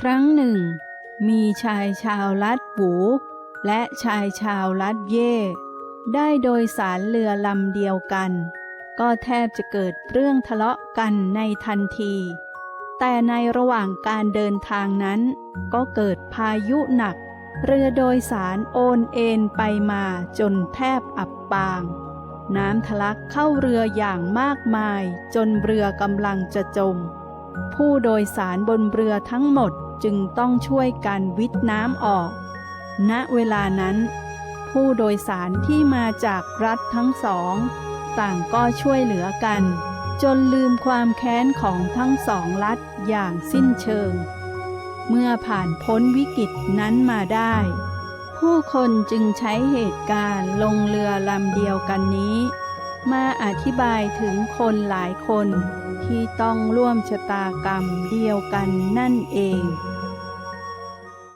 ครั้งหนึ่ง มีชายชาวลัดหูและชายชาวลัดเย่ได้โดยสารเรือลำเดียวกัน ก็แทบจะเกิดเรื่องทะเลาะกันในทันที แต่ในระหว่างการเดินทางนั้น ก็เกิดพายุหนัก เรือโดยสารโอนเอ็นไปมาจนแทบอับปาง น้ำทะลักเข้าเรืออย่างมากมายจนเรือกำลังจะจม ผู้โดยสารบนเรือทั้งหมด จึงต้องช่วยกันวิทน้ำออก ณ เวลานั้น ผู้โดยสารที่มาจากรัฐทั้งสอง ต่างก็ช่วยเหลือกัน จนลืมความแค้นของทั้งสองรัฐอย่างสิ้นเชิง เมื่อผ่านพ้นวิกฤตนั้นมาได้ ผู้คนจึงใช้เหตุการณ์ลงเรือลำเดียวกันนี้ มาอธิบายถึงคนหลายคน ที่ต้องร่วมชะตากรรมเดียวกันนั่นเอง